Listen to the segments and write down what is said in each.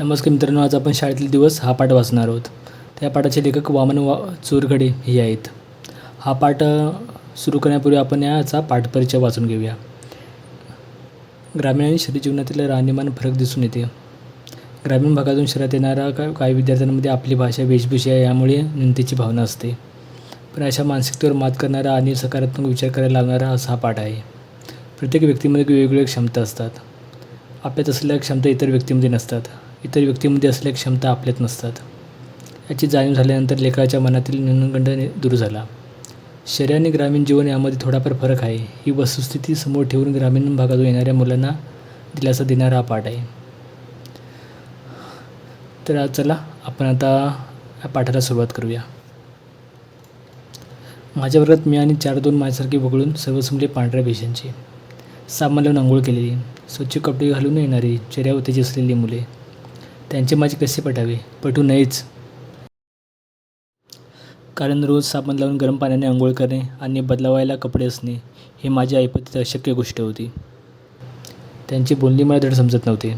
नमस्कार मित्रांनो आज आपण शाळेतील दिवस हा पाठ वाचणार आहोत. त्या पाठाचे लेखक वामन वा चोरघडे हे आहेत. हा पाठ सुरू करण्यापूर्वी आपण याचा पाठपरिचय वाचून घेऊया. ग्रामीण आणि शहरी जीवनातील राहणीमान फरक दिसून येते. ग्रामीण भागातून शहरात येणारा का काही विद्यार्थ्यांमध्ये आपली भाषा वेशभूषा यामुळे न्यूनतेची भावना असते. पण अशा मानसिकतेवर मात करणारा आणि सकारात्मक विचार करायला लागणारा असा हा पाठ आहे. प्रत्येक व्यक्तीमध्ये वेगवेगळ्या क्षमता असतात. आपल्यात असलेल्या क्षमता इतर व्यक्तीमध्ये नसतात. इतर व्यक्तीमध्ये असलेल्या क्षमता आपल्यात नसतात. याची जाणीव झाल्यानंतर लेखकाच्या मनातील न्यूनगंड दूर झाला. शहरी आणि ग्रामीण जीवन यामध्ये थोडाफार फरक आहे. ही वस्तुस्थिती समोर ठेवून ग्रामीण भागातून येणाऱ्या मुलांना दिलासा देणारा हा पाठ आहे. तर आज चला आपण आता या पाठाला सुरुवात करूया. माझ्या वर्गात मी आणि चार दोन माझ्यासारखे वगळून सर्व मुले पांढऱ्या पेशांची सामान लावून आंघोळ केलेली. स्वच्छ कपडे घालून येणारी चेहऱ्यावरतीची असलेली मुले. त्यांचे माझे कसे पटावे? पटू नयेच. कारण रोज साबण लावून गरम पाण्याने आंघोळ करणे आणि बदलावायला कपडे असणे हे माझ्या आईपतीत अशक्य गोष्ट होती. त्यांची बोलणी मला धड समजत नव्हते.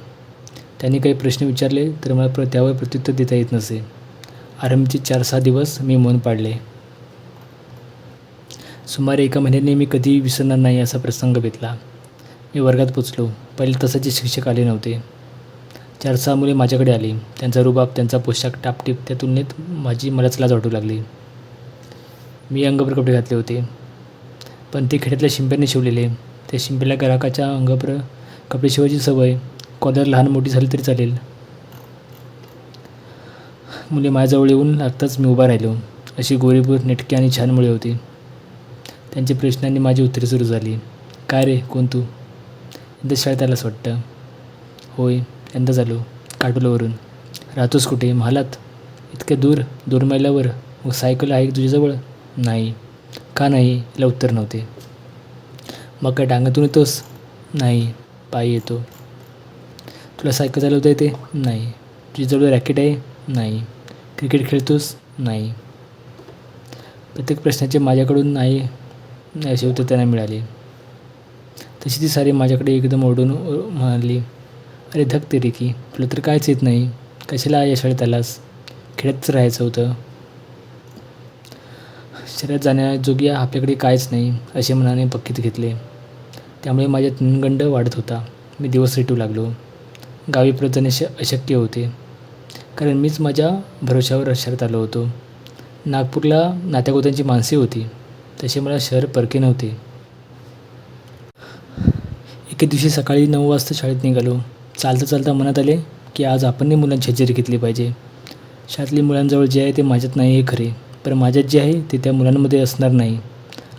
त्यांनी काही प्रश्न विचारले तर मला प्र त्यावर प्रत्युत्तर देता येत नसे. आरंभीचे चार सहा दिवस मी मौन पाडले सुमारे एका महिन्याने मी कधीही विसरणार नाही असा प्रसंग भेटला मी वर्गात पोचलो. पहिले तसाचे शिक्षक आले नव्हते. चार सहा मुले माझ्याकडे आली. त्यांचा रुबाब त्यांचा पोशाख टापटीप त्या तुलनेत माझी मलाच लाज वाटू लागली. मी अंगभर कपडे घातले होते. पण ते खेड्यातल्या शिंप्याने शिवलेले. त्या शिंप्याला ग्राहकाच्या अंगभर कपडे शिवायची सवय. कॉलर लहान मोठी झाली तरी चालेल. मुले माझ्याजवळ येऊन आत्ताच मी उभा राहिलो. अशी गोरीबूर नेटकी आणि छान मुळे होती. त्यांच्या प्रश्नांनी माझी उत्तरे सुरू झाली. काय रे कोण तू? यंदा शाळेत आलास वाटतं. होय. यंदा झालो काटोलावरून राहतोस कुठे? महालात. इतक्या दूर दोन मैलावर मग सायकल आहे तुझ्याजवळ? नाही. का नाही? याला उत्तर नव्हते. मग काय डांगातून येतोस? नाही. पायी येतो. तुला सायकल चालवता येते? नाही. तुझ्याजवळ रॅकेट आहे? नाही. क्रिकेट खेळतोस? नाही. प्रत्येक प्रश्नाचे माझ्याकडून नाही नाही असे उत्तर त्यांना मिळाले. तशी ती सारी माझ्याकडे एकदम ओढून म्हणाली. अरे धक रे की. तुला तर कायच येत नाही. कशाला या शाळेत आलास? खेळतच राहायचं होतं. शहरात जाण्याजोगी आपल्याकडे कायच नाही असे मनाने पक्कीत घेतले. त्यामुळे माझ्या तनगंड वाढत होता. मी दिवस रेटू लागलो. गावी परत जाणे श अशक्य होते. कारण मीच माझ्या भरोशावर शहरात आलो होतो. नागपूरला नात्यागोत्यांची माणसे होती. तसे मला शहर परके नव्हते. एके दिवशी सकाळी नऊ वाजता शाळेत निघालो. चालता चालता मनात आले की आज आपणही मुलांची हजेरी घेतली पाहिजे. शाळेतली मुलांजवळ जे आहे ते माझ्यात नाही हे खरे पण माझ्यात जे आहे ते त्या मुलांमध्ये असणार नाही.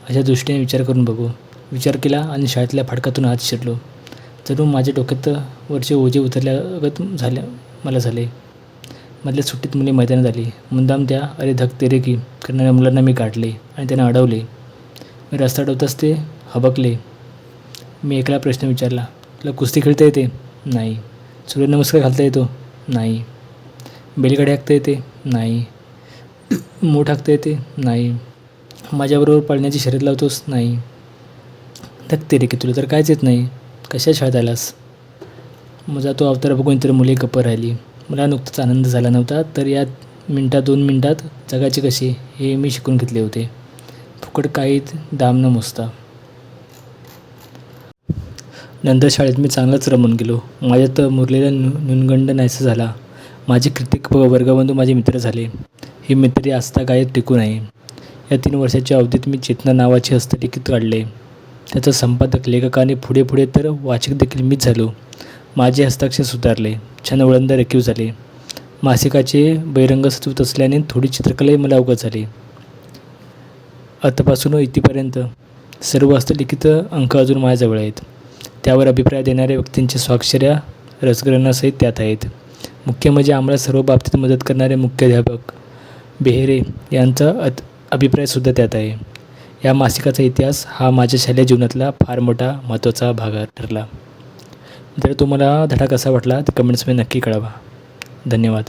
अशा दृष्टीने विचार करून बघू. विचार केला आणि शाळेतल्या फाटकातून आत शिरलो. जणू माझ्या डोक्यात वरचे ओझे उतरल्यागत झाल्या मला झाले. मधल्या सुट्टीत मुले मैदानात आली. मुद्दाम त्या अरे धक तेरे की करणाऱ्या मुलांना मी काढले आणि त्यांना अडवले. मी रस्ता अडवताच ते हबकले. मी एकला प्रश्न विचारला तुला कुस्ती खेळता येते? नाही. सूर्यनमस्कार घालता येतो? नाही. बेलगाडी हाकता येते? नाही. मूठ हाकता येते? नाही. माझ्याबरोबर पळण्याची शर्यत लावतोस? नाही. धकते रे की तुला तर कायच येत नाही. कशा शाळेत आलास? माझा तो अवतार बघून इतर मुले गप्प राहिली. मला नुकताच आनंद झाला नव्हता तर या मिनटात दोन मिनटात जगाचे कसे हे मी शिकून घेतले होते. फुकट काही दाम न मोजता. नंतर शाळेत मी चांगलाच रमून गेलो. माझ्यात मुरलेला नु न्यूनगंड नाहीसा झाला. माझे कित्येक व- वर्गबंधू माझे मित्र झाले. ही मैत्री आस्था गायत टिकू नये या तीन वर्षाच्या अवधीत मी चेतना नावाचे हस्तलिखित काढले. त्याचा संपादक लेखकाने पुढे पुढे तर वाचक देखील मीच झालो. माझे हस्ताक्षर सुधारले. छान वळंद रेखीव झाले. मासिकाचे बहिरंग सचवत असल्याने थोडी चित्रकलाही मला अवगत झाली. आतापासून इथेपर्यंत सर्व हस्तलिखित अंक अजून माझ्याजवळ आहेत. त्यावर अभिप्राय देणाऱ्या व्यक्तींच्या स्वाक्षऱ्या रसग्रहणासहित त्यात आहेत. मुख्य म्हणजे आम्हाला सर्व बाबतीत मदत करणारे मुख्याध्यापक बेहेरे यांचा अत अभिप्रायसुद्धा त्यात आहे. या मासिकाचा इतिहास हा माझ्या शालेय जीवनातला फार मोठा महत्त्वाचा भाग ठरला. जर तुम्हाला धडा कसा वाटला तर कमेंट्समध्ये नक्की कळवा. धन्यवाद.